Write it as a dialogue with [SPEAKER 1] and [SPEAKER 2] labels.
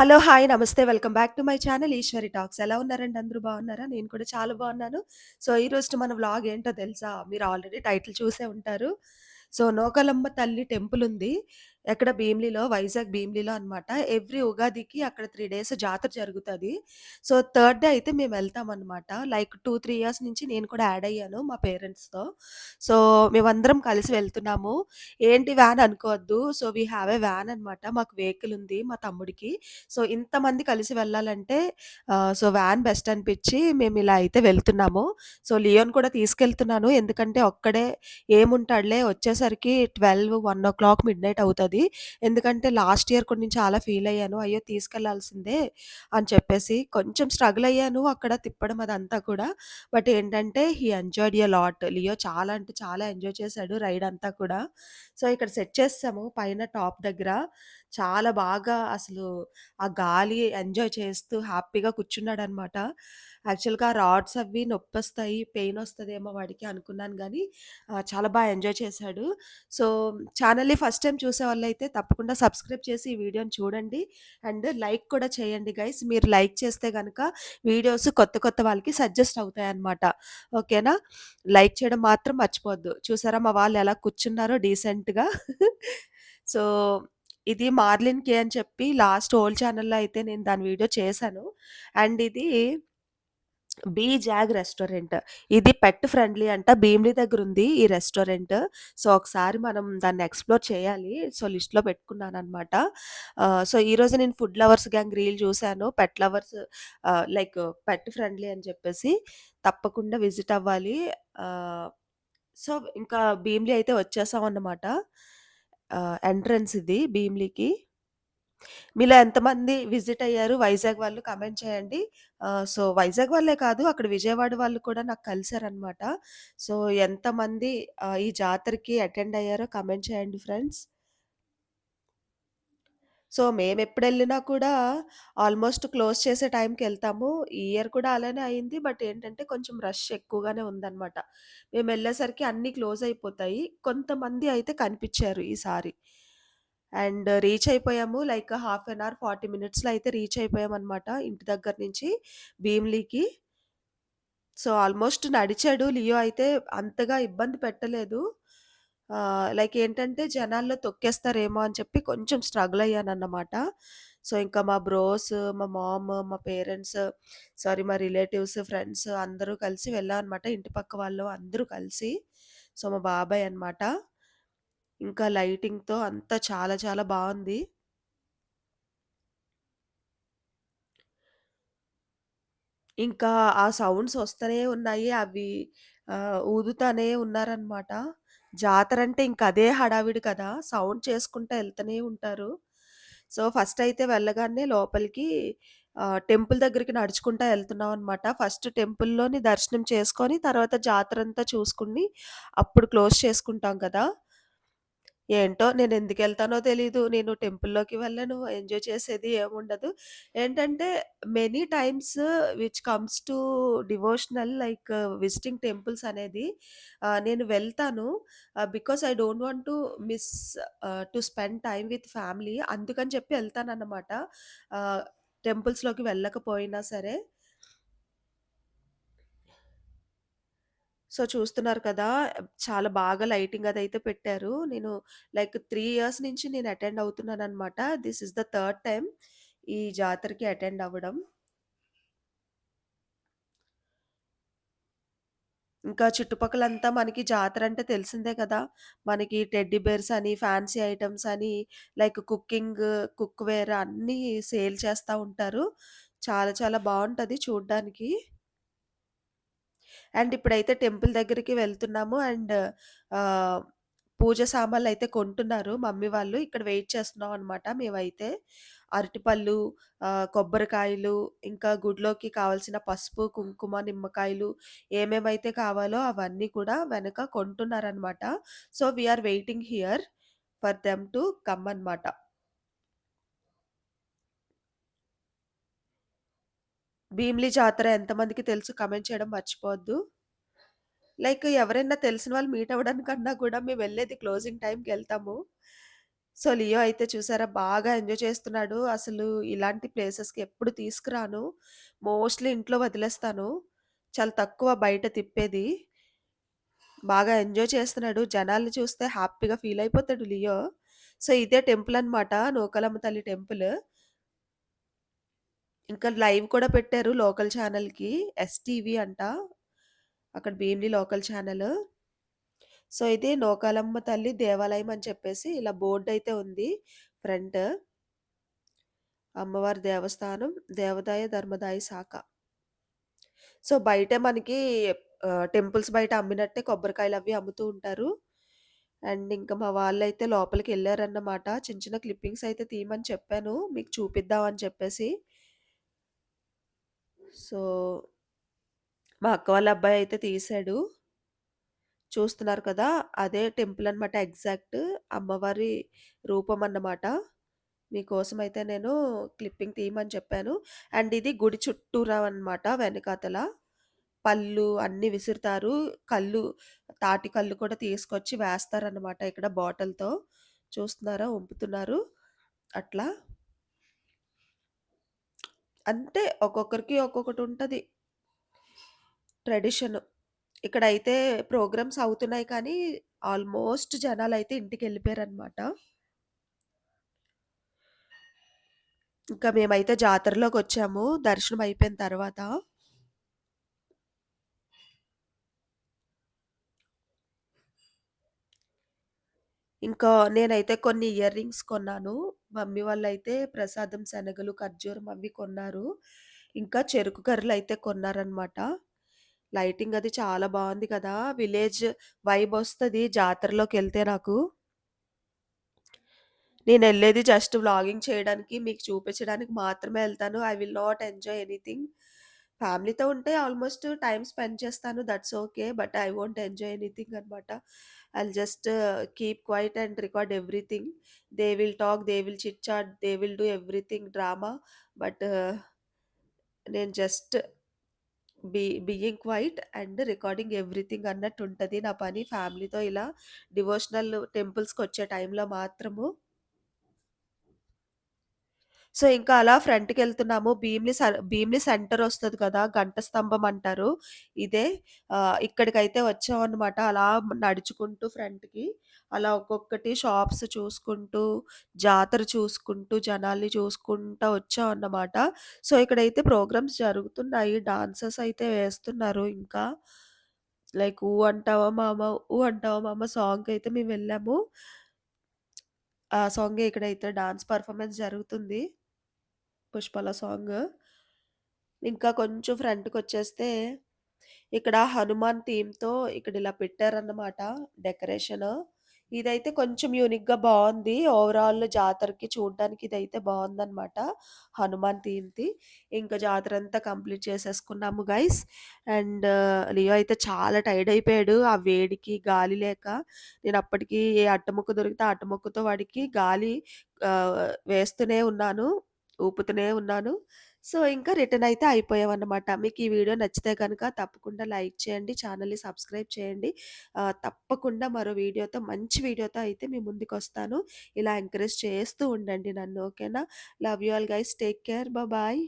[SPEAKER 1] Hello! Hi! నమస్తే. Welcome back to my channel Eshwari talks. ఎలా ఉన్నారండి? అందరూ బాగున్నారా? నేను కూడా చాలా బాగున్నాను. సో, ఈ రోజు మన వ్లాగ్ ఏంటో తెలుసా? మీరు ఆల్రెడీ టైటిల్ చూసే ఉంటారు. సో, నోకలమ్మ తల్లి టెంపుల్ ఉంది. ఎక్కడ భీమిలిలో, వైజాగ్ భీమ్లీలో అనమాట. ఎవ్రీ ఉగాదికి అక్కడ త్రీ డేస్ జాతర జరుగుతుంది సో, థర్డ్ డే అయితే మేము వెళ్తామనమాట. లైక్ 2, 3 ఇయర్స్ నుంచి నేను కూడా యాడ్ అయ్యాను మా పేరెంట్స్‌తో. సో, మేమందరం కలిసి వెళ్తున్నాము. ఏంటి వ్యాన్ అనుకోవద్దు. So, we have a van అనమాట. మాకు వెహికల్ ఉంది మా తమ్ముడికి. సో, ఇంతమంది కలిసి వెళ్ళాలంటే సో, వ్యాన్ బెస్ట్ అనిపించి మేము ఇలా అయితే వెళ్తున్నాము. సో, లియోన్ కూడా తీసుకెళ్తున్నాను. ఎందుకంటే ఒక్కడే ఏముంటాడులే వచ్చేసరికి twelve one o'clock midnight అవుతుంది ఎందుకంటే లాస్ట్ ఇయర్ కూడా నేను చాలా ఫీల్ అయ్యాను. అయ్యో! తీసుకెళ్ళాల్సిందే అని చెప్పేసి కొంచెం స్ట్రగుల్ అయ్యాను అక్కడ తిప్పడం అదంతా కూడా. బట్ ఏంటంటే he enjoyed a lot. Leo చాలా అంటే చాలా ఎంజాయ్ చేశాడు రైడ్ అంతా కూడా. సో, ఇక్కడ సెట్ చేస్తాము పైన టాప్ దగ్గర. చాలా బాగా అసలు ఆ గాలి ఎంజాయ్ చేస్తూ హ్యాపీగా కూర్చున్నాడు అనమాట యాక్చువల్‌గా రాడ్స్ అవి నొప్పొస్తాయి, పెయిన్ వస్తుందేమో వాడికి అనుకున్నాను కానీ చాలా బాగా ఎంజాయ్ చేశాడు. సో, ఛానల్ని ఫస్ట్ టైం చూసేవాళ్ళు అయితే తప్పకుండా సబ్స్క్రైబ్ చేసి ఈ వీడియోని చూడండి. అండ్ లైక్ కూడా చేయండి గైస్. మీరు లైక్ చేస్తే కనుక వీడియోస్ కొత్త కొత్త వాళ్ళకి సజెస్ట్ అవుతాయన్నమాట. ఓకేనా? లైక్ చేయడం మాత్రం మర్చిపోద్దు చూసారా మా వాళ్ళు ఎలా కూర్చున్నారో డీసెంట్‌గా. సో, ఇది మార్లిన్ కే అని చెప్పి లాస్ట్ ఓల్డ్ ఛానల్లో అయితే నేను దాని వీడియో చేశాను. అండ్ ఇది బీ జాగ్ రెస్టారెంట్. ఇది పెట్ ఫ్రెండ్లీ అంట. భీమ్లీ దగ్గర ఉంది ఈ రెస్టారెంట్. సో, ఒకసారి మనం దాన్ని ఎక్స్‌ప్లోర్ చేయాలి. సో, లిస్ట్‌లో పెట్టుకున్నాను అనమాట సో, ఈరోజు నేను ఫుడ్ లవర్స్ గ్యాంగ్ రీల్ చూశాను pet lovers like pet friendly అని చెప్పేసి తప్పకుండా విజిట్ అవ్వాలి. సో, ఇంకా భీమ్లీ అయితే వచ్చేసాం అన్నమాట ఎంట్రన్స్ ఇది భీమ్లీకి మీలో ఎంతమంది విజిట్ అయ్యారు వైజాగ్ వాళ్ళు కమెంట్ చేయండి. సో, వైజాగ్ వాళ్ళే కాదు అక్కడ విజయవాడ వాళ్ళు కూడా నాకు కలిశారనమాట సో, ఎంతమంది ఈ జాతరకి అటెండ్ అయ్యారో కమెంట్ చేయండి ఫ్రెండ్స్. సో, మేము ఎప్పుడు వెళ్ళినా కూడా ఆల్మోస్ట్ క్లోజ్ చేసే టైంకి వెళ్తాము ఈ ఇయర్ కూడా అలానే అయింది. బట్ ఏంటంటే కొంచెం రష్ ఎక్కువగానే ఉందన్నమాట మేము వెళ్ళేసరికి అన్నీ క్లోజ్ అయిపోతాయి. కొంతమంది అయితే కనిపించారు ఈసారి. అండ్ రీచ్ అయిపోయాము. లైక్ హాఫ్ ఎన్ అవర్, 40 మినిట్స్‌లో అయితే రీచ్ అయిపోయామనమాట ఇంటి దగ్గర నుంచి భీమ్లీకి సో, ఆల్మోస్ట్ నడిచాడు. లియో అయితే అంతగా ఇబ్బంది పెట్టలేదు. లైక్ ఏంటంటే జనాల్లో తొక్కేస్తారేమో అని చెప్పి కొంచెం స్ట్రగుల్ అయ్యానన్నమాట. సో, ఇంకా మా బ్రోస్, మా మామ్, మా పేరెంట్స్ సారీ మా రిలేటివ్స్, ఫ్రెండ్స్ అందరూ కలిసి వెళ్ళామనమాట. ఇంటి పక్క వాళ్ళు అందరూ కలిసి. సో, మా బాబాయ్ అనమాట. ఇంకా లైటింగ్‌తో అంతా చాలా చాలా బాగుంది ఇంకా ఆ సౌండ్స్ వస్తూనే ఉన్నాయి. అవి ఆహ్, ఊదుతానే ఉన్నారనమాట. జాతరంటే ఇంక అదే హడావిడి కదా! సౌండ్ చేసుకుంటా వెళ్తూనే ఉంటారు. సో, ఫస్ట్ అయితే వెళ్ళగానే లోపలికి టెంపుల్ దగ్గరికి నడుచుకుంటా అనమాట ఫస్ట్ టెంపుల్‌లోని దర్శనం చేసుకొని తర్వాత జాతర అంతా చూసుకొని అప్పుడు క్లోజ్ చేసుకుంటాం కదా! ఏంటో నేను ఎందుకు వెళ్తానో తెలీదు. నేను టెంపుల్‌లోకి వెళ్ళను. ఎంజాయ్ చేసేది ఏముండదు. ఏంటంటే many times which comes to devotional like visiting temples అనేది నేను వెళ్తాను. Because I don't want to miss to spend time with family అందుకని చెప్పి ఎళ్తానన్నమాట. టెంపుల్స్‌లోకి వెళ్ళకపోయినా సరే. సో, చూస్తున్నారు కదా! చాలా బాగా లైటింగ్ అదైతే పెట్టారు. నేను లైక్ 3 ఇయర్స్ నుంచి నేను attend అవుతున్నాననమాట. This is the third time ఈ జాతరకి అటెండ్ అవ్వడం. ఇంకా చుట్టుపక్కలంతా మనకి జాతరంటే తెలిసిందే కదా! మనకి టెడ్డీ బేర్స్ అని, ఫ్యాన్సీ ఐటెమ్స్ అని, లైక్ కుకింగ్, కుక్‌వేర్ అన్నీ సేల్ చేస్తా ఉంటారు. చాలా చాలా బావుంటది చూడ్డానికి. అండ్ ఇప్పుడైతే టెంపుల్ దగ్గరికి వెళ్తున్నాము. అండ్ పూజ సామాన్లు అయితే కొంటున్నారు మమ్మీ వాళ్ళు. ఇక్కడ వెయిట్ చేస్తున్నాం అనమాట మేమైతే. అరటిపళ్ళు, కొబ్బరికాయలు, ఇంకా గుడ్లోకి కావాల్సిన పసుపు, కుంకుమ, నిమ్మకాయలు ఏమేమైతే కావాలో అవన్నీ కూడా వెనక కొంటున్నారనమాట. So, we are waiting here for them to come అనమాట. భీమిలి జాతర ఎంతమందికి తెలుసు కామెంట్ చేయడం మర్చిపోవద్దు. లైక్ ఎవరైనా తెలిసిన వాళ్ళు మీట్ అవ్వడానికన్నా కూడా మేము వెళ్ళేది క్లోజింగ్ టైంకి వెళ్తాము సో, లియో అయితే చూసారా బాగా ఎంజాయ్ చేస్తున్నాడు. అసలు ఇలాంటి ప్లేసెస్‌కి ఎప్పుడు తీసుకురాను. మోస్ట్‌లీ ఇంట్లో వదిలేస్తాను. చాలా తక్కువ బయట తిప్పేది. బాగా ఎంజాయ్ చేస్తున్నాడు. జనాల్ని చూస్తే హ్యాపీగా ఫీల్ అయిపోతాడు లియో. సో, ఇదే టెంపుల్ అనమాట. నూకలమ్మ తల్లి టెంపుల్. ఇంకా లైవ్ కూడా పెట్టారు లోకల్ ఛానల్కి ఎస్‌టీవీ అంట. అక్కడ భీమిలి లోకల్ ఛానల్ సో, ఇది నోకాలమ్మ తల్లి దేవాలయం అని చెప్పేసి ఇలా బోర్డయితే ఉంది ఫ్రంట్. అమ్మవారి దేవస్థానం, దేవదాయ ధర్మదాయ శాఖ. సో, బయటే మనకి టెంపుల్స్ బయట అమ్మినట్టే కొబ్బరికాయలు అవి అమ్ముతూ ఉంటారు. అండ్ ఇంకా మా వాళ్ళైతే లోపలికెళ్ళారన్నమాట. చిన్న చిన్న క్లిప్పింగ్స్ అయితే తీయమని చెప్పాను. మీకు చూపిద్దామని చెప్పేసి. సో మా అక్క వాళ్ళ అబ్బాయి అయితే తీశాడు. చూస్తున్నారు కదా! అదే టెంపుల్ అనమాట ఎగ్జాక్ట్. అమ్మవారి రూపం అన్నమాట. మీకోసం అయితే నేను క్లిప్పింగ్ తీయమని చెప్పాను. అండ్ ఇది గుడి చుట్టూరా అనమాట వెనకాతల. పళ్ళు అన్నీ విసురుతారు. కళ్ళు తాటి కళ్ళు కూడా తీసుకొచ్చి వేస్తారనమాట ఇక్కడ బాటిల్‌తో. చూస్తున్నారా? ఒంపుతున్నారు. అట్లా. అంటే ఒక్కొక్కరికి ఒక్కొక్కటి ఉంటుంది ట్రెడిషన్. ఇక్కడైతే ప్రోగ్రామ్స్ అవుతున్నాయి కానీ ఆల్మోస్ట్ జనాలు అయితే ఇంటికి వెళ్ళిపోయారనమాట ఇంకా మేమైతే జాతరలోకి వచ్చాము దర్శనం అయిపోయిన తర్వాత. ఇంకా నేనైతే కొన్ని ఇయర్ రింగ్స్ కొన్నాను. మమ్మీ వాళ్ళైతే ప్రసాదం శనగలు, ఖర్జూరం అవి కొన్నారు. ఇంకా చెరుకు గర్రలైతే కొన్నారనమాట. లైటింగ్ అది చాలా బావుంది కదా! విలేజ్ వైబొస్తది జాతరలోకెళ్తే నాకు. నేనెళ్ళేది జస్ట్ వ్లాగింగ్ చేయడానికి, మీకు చూపించడానికి మాత్రమే ఎళ్తాను. I will not enjoy anything. ఫ్యామిలీతో ఉంటే ఆల్మోస్ట్ టైం స్పెండ్ చేస్తాను. That's okay. But I won't enjoy anything అనమాట. I'll just keep quiet and record everything. They will talk, they will chit chat, they will do everything drama. But నేను just be being quiet and recording everything అన్నట్టు ఉంటుంది నా పని ఫ్యామిలీతో ఇలా devotional టెంపుల్స్కి వచ్చే టైంలో మాత్రము. సో, ఇంకా అలా ఫ్రంట్‌కెళ్తున్నాము. భీమిలి స భీమ్లీ సెంటర్ వస్తుంది కదా! గంట స్తంభం అంటారు. ఇదే ఆహ్, ఇక్కడికైతే వచ్చామనమాట. అలా నడుచుకుంటూ ఫ్రంట్‌కి. అలా ఒక్కొక్కటి షాప్స్ చూసుకుంటూ, జాతర చూసుకుంటూ, జనాల్ని చూసుకుంటా వచ్చామన్నమాట. సో, ఇక్కడైతే ప్రోగ్రామ్స్ జరుగుతున్నాయి. డాన్సెస్ అయితే వేస్తున్నారు ఇంకా. లైక్ 'ఊ అంటావా మామ ఊ అంటావా మామ' సాంగ్కి అయితే మేము వెళ్ళాము ఆ సాంగ్ ఇక్కడైతే డాన్స్ పర్ఫార్మెన్స్ జరుగుతుంది. 'పుష్పల' సాంగ్. ఇంకా కొంచెం ఫ్రంట్కి వచ్చేస్తే ఇక్కడ హనుమాన్ థీమ్‌తో ఇక్కడ ఇలా పెట్టారన్నమాట డెకరేషన్ ఇదైతే కొంచెం యూనిక్‌గా బాగుంది ఓవరాల్ జాతరకి చూడడానికి ఇదైతే బాగుందనమాట హనుమాన్ థీమ్‌ది. ఇంకా జాతర అంతా కంప్లీట్ చేసేసుకున్నాము గైస్. అండ్ లియో అయితే చాలా టైర్డ్ అయిపోయాడు. ఆ వేడికి, గాలి లేక. నేను అప్పటికి ఏ అట్టముక్క దొరికితే అట్టముక్కతో వాడికి గాలి వేస్తూనే ఉన్నాను. ఊపుతూనే ఉన్నాను. సో, ఇంకా రిటర్న్ అయితే అయిపోయామన్నమాట. మీకు ఈ వీడియో నచ్చితే కనుక తప్పకుండా లైక్ చేయండి. ఛానల్ని సబ్స్క్రైబ్ చేయండి. తప్పకుండా మరో వీడియోతో మంచి వీడియోతో అయితే మీ ముందుకొస్తాను. ఇలా ఎంకరేజ్ చేస్తూ ఉండండి నన్ను. ఓకేనా? Love you all guys. Take care. Bye.